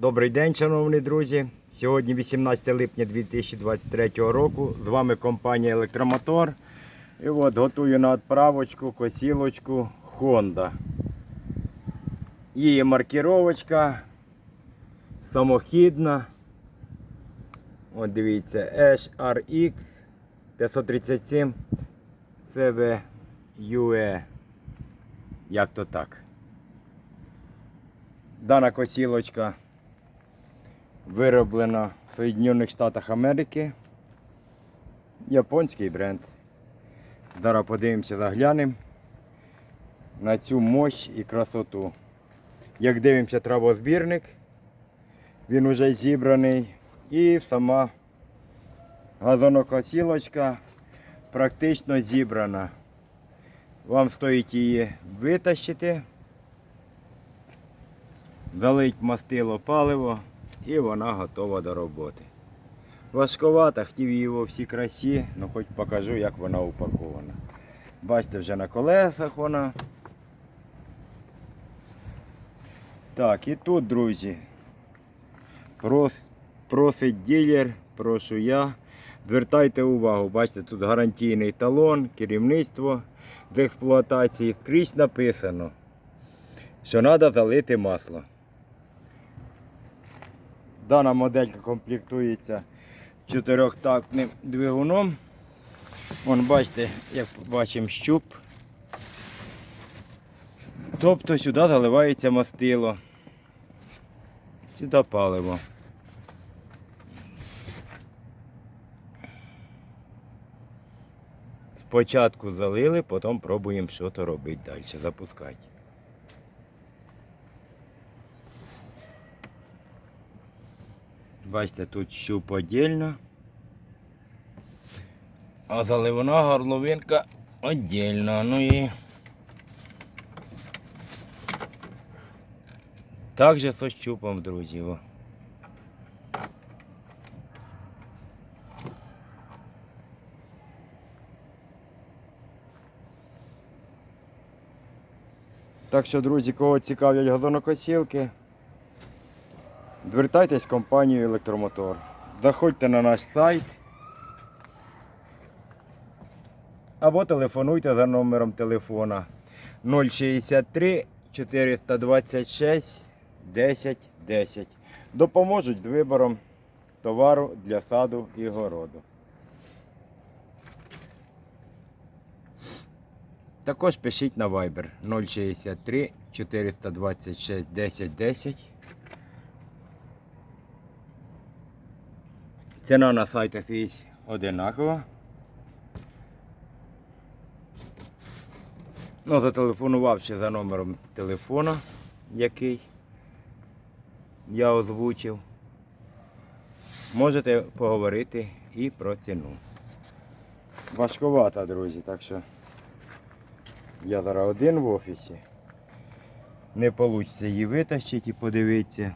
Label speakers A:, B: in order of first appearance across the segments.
A: Добрий день, шановні друзі. Сьогодні 18 липня 2023 року. З вами компанія Електромотор. І от готую на відправочку косілочку Honda. Її маркіровочка самохідна. От дивіться, HRX 537 CVUE. Як то так. Дана косілочка вироблена в Соєдинених Штатах Америки. Японський бренд. Зараз подивимося, заглянемо на цю мощь і красоту. Як дивимося травозбірник, він вже зібраний. І сама газонокосілочка практично зібрана. Вам стоїть її витащити залить мастило паливо і вона готова до роботи. Важковата, хотів її во всій красі, ну хоч покажу, як вона упакована. Бачите, вже на колесах вона. Так, і тут, друзі, прос, просить дилер, прошу я. Звертайте увагу, бачите, тут гарантійний талон, керівництво з експлуатації. Скрізь написано, що треба залити масло. Дана моделька комплектується чотирьохтактним двигуном. Вон бачите, як бачимо щуп. Тобто сюди заливається мастило. Сюди паливо. Спочатку залили, потім пробуємо що то робити далі, запускати. Бачите, тут щуп отдельно. А заливна горловинка отдельно. Ну і так же со щупом, друзі. Так що, друзі, кого цікавлять газонокосілки, Звертайтесь в компанію Електромотор. Заходьте на наш сайт або телефонуйте за номером телефона 063 426 10 10. Допоможуть з вибором товару для саду і городу. Також пишіть на Viber 063 426 10 10. Ціна на сайтах є одинакова. Ну, зателефонувавши за номером телефона, який я озвучив, можете поговорити і про ціну. Важковата, друзі, так що я зараз один в офісі. Не вийде її витащити і подивитися.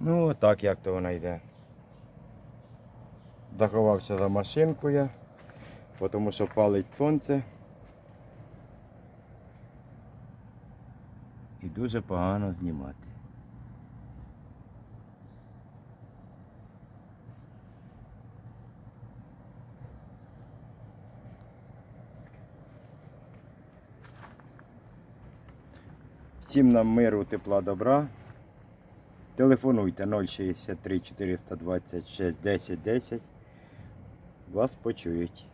A: Ну, отак як то вона йде. Заховався за машинкою, тому що палить сонце. І дуже погано знімати. Всім нам миру, тепла, добра. Телефонуйте 063 426 10 10. Вас почують.